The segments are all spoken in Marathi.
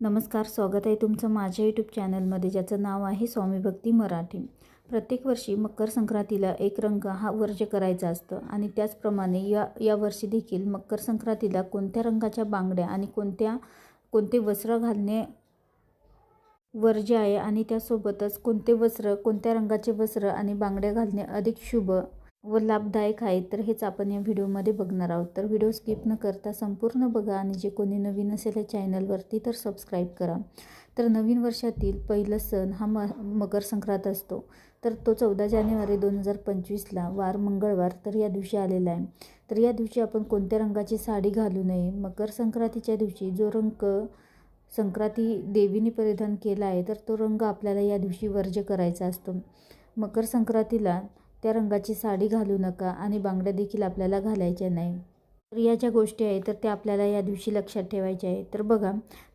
नमस्कार स्वागत आहे तुमचं माझ्या यूट्यूब चॅनलमध्ये ज्याचं नाव आहे स्वामी भक्ती मराठी. प्रत्येक वर्षी मकर संक्रांतीला एक रंग हा वर्ज करायचा असतं आणि त्याचप्रमाणे या या वर्षी देखील मकर संक्रांतीला कोणत्या रंगाच्या बांगड्या आणि कोणत्या कोणते वस्त्र घालणे वर्ज्य आहे आणि त्यासोबतच कोणते वस्त्र कोणत्या रंगाचे वस्त्र आणि बांगड्या घालणे अधिक शुभ व लाभदायक आहे. तर हेच आपण या व्हिडिओमध्ये बघणार आहोत. तर व्हिडिओ स्किप न करता संपूर्ण बघा आणि जे कोणी नवीन असेल या चॅनलवरती तर सबस्क्राईब करा. तर नवीन वर्षातील पहिलं सण हा म मकर संक्रांत असतो. तर तो चौदा जानेवारी दोन हजार पंचवीसला वार मंगळवार तर या दिवशी आलेला आहे. तर या दिवशी आपण कोणत्या रंगाची साडी घालू नये? मकर संक्रांतीच्या दिवशी जो रंग संक्रांती देवीने परिधान केला आहे तर तो रंग आपल्याला या दिवशी वर्ज्य करायचा असतो. मकर संक्रांतीला त्या रंगाची साडी घालू नका आणि बांगड्या देखील आपल्याला घालायच्या नाही. तर या ज्या गोष्टी आहेत तर त्या आपल्याला या दिवशी लक्षात ठेवायच्या आहेत. तर बघा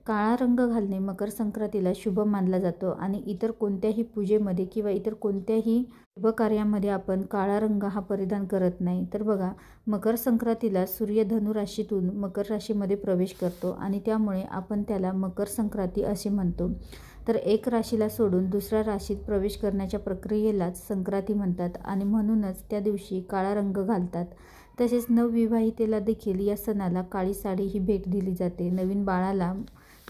काळा रंग घालणे मकर संक्रांतीला शुभ मानला जातो आणि इतर कोणत्याही पूजेमध्ये किंवा इतर कोणत्याही शुभ कार्यामध्ये आपण काळा रंग हा परिधान करत नाही. तर बघा मकर संक्रांतीला सूर्य धनुराशीतून मकर राशीमध्ये प्रवेश करतो आणि त्यामुळे आपण त्याला मकर संक्रांती असे म्हणतो. तर एक राशीला सोडून दुसऱ्या राशीत प्रवेश करण्याच्या प्रक्रियेलाच संक्रांती म्हणतात आणि म्हणूनच त्या दिवशी काळा रंग घालतात. तसेच नवविवाहितेला देखील या सणाला काळी साडी ही भेट दिली जाते. नवीन बाळाला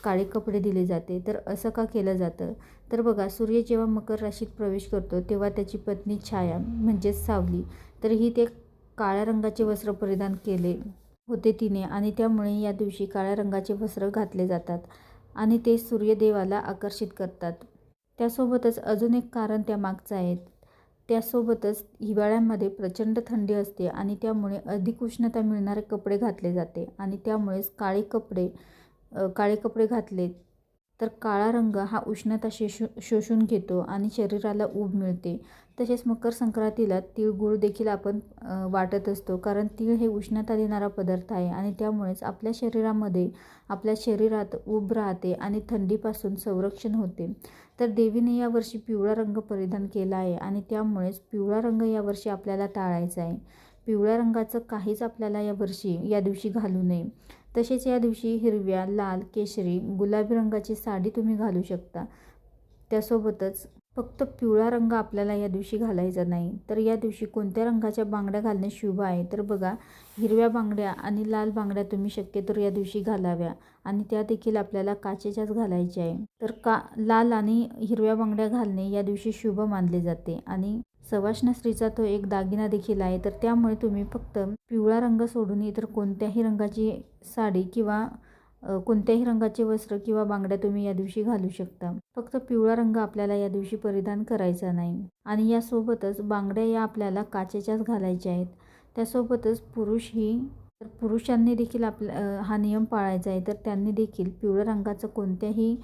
काळे कपडे दिले जाते. तर असं का केलं जातं? तर बघा सूर्य जेव्हा मकर राशीत प्रवेश करतो तेव्हा त्याची पत्नी छाया म्हणजेच सावली तर ही ते काळ्या रंगाचे वस्त्र परिधान केले होते तिने आणि त्यामुळे या दिवशी काळ्या रंगाचे वस्त्र घातले जातात. आणि ते सूर्यदेवाला आकर्षित करतात. त्यासोबतच अजून एक कारण त्या मागचं आहे. त्यासोबतच हिवाळ्यामध्ये प्रचंड थंडी असते आणि त्यामुळे अधिक उष्णता मिळणारे कपडे घातले जाते आणि त्यामुळेच काळे कपडे काळे कपडे घातले तर काळा रंग हा उष्णता शेशू शोषून घेतो आणि शरीराला ऊब मिळते. तसेच मकर संक्रांतीला तिळगुळ देखील आपण वाटत असतो कारण तीळ हे उष्णता देणारा पदार्थ आहे आणि त्यामुळेच आपल्या शरीरामध्ये आपल्या शरीरात ऊब राहते आणि थंडीपासून संरक्षण होते. तर देवीने यावर्षी पिवळा रंग परिधान केला आहे आणि त्यामुळेच पिवळा रंग यावर्षी आपल्याला टाळायचा आहे. पिवळ्या रंगाचं काहीच आपल्याला यावर्षी या दिवशी घालू नये. तसेच या दिवशी हिरव्या लाल केशरी गुलाबी रंगाची साडी तुम्ही घालू शकता. त्यासोबतच फक्त पिवळा रंग आपल्याला या दिवशी घालायचा नाही. तर या दिवशी कोणत्या रंगाच्या बांगड्या घालणे शुभ आहे? तर बघा हिरव्या बांगड्या आणि लाल बांगड्या तुम्ही शक्यतो या दिवशी घालाव्या आणि त्या देखील आपल्याला काचेच्याच घालायच्या आहे. तर का लाल आणि हिरव्या बांगड्या घालणे या दिवशी शुभ मानले जाते आणि सवाष्ण स्त्रीचा तो एक दागिना देखील आहे. तर त्यामुळे तुम्ही फक्त पिवळा रंग सोडून इतर कोणत्याही रंगाची साडी किंवा कोणत्याही रंगाचे वस्त्र किंवा बांगड्या तुम्ही या दिवशी घालू शकता. फक्त पिवळा रंग आपल्याला या दिवशी परिधान करायचा नाही. आणि यासोबतच बांगड्या या आपल्याला काचेच्याच घालायच्या आहेत. त्यासोबतच पुरुष ही तर पुरुषांनी देखील आपला हा नियम पाळायचा आहे. तर त्यांनी देखील पिवळ्या रंगाचं कोणत्याही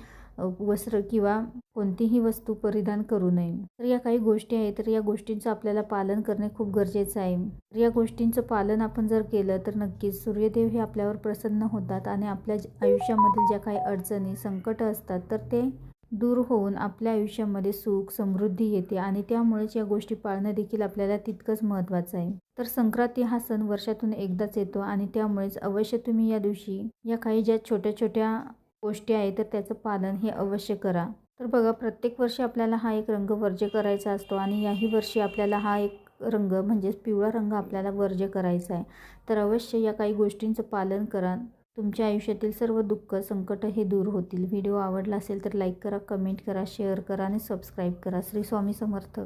वस्त्र किंवा कोणतीही वस्तू परिधान करू नये. तर या काही गोष्टी आहेत तर या गोष्टींचं आपल्याला पालन करणे खूप गरजेचं आहे. तर या गोष्टींचं पालन आपण जर केलं तर नक्कीच सूर्यदेव हे आपल्यावर प्रसन्न होतात आणि आपल्या आयुष्यामधील ज्या काही अडचणी संकट असतात तर ते दूर होऊन आपल्या आयुष्यामध्ये सुख समृद्धी येते आणि त्यामुळेच या गोष्टी पाळणं देखील आपल्याला तितकंच महत्त्वाचं आहे. तर संक्रांती हा सण वर्षातून एकदाच येतो आणि त्यामुळेच अवश्य तुम्ही या दिवशी या काही ज्या छोट्या छोट्या गोष्टी आहे तर त्याचं पालन हे अवश्य करा. तर बघा प्रत्येक वर्षी आपल्याला हा एक रंग वर्ज्य करायचा असतो आणि याही वर्षी आपल्याला हा एक रंग म्हणजेच पिवळा रंग आपल्याला वर्ज्य करायचा आहे. तर अवश्य या काही गोष्टींचं पालन करा. तुमच्या आयुष्यातील सर्व दुःख संकट हे दूर होतील. व्हिडिओ आवडला असेल तर लाईक करा कमेंट करा शेअर करा आणि सबस्क्राईब करा. श्री स्वामी समर्थ.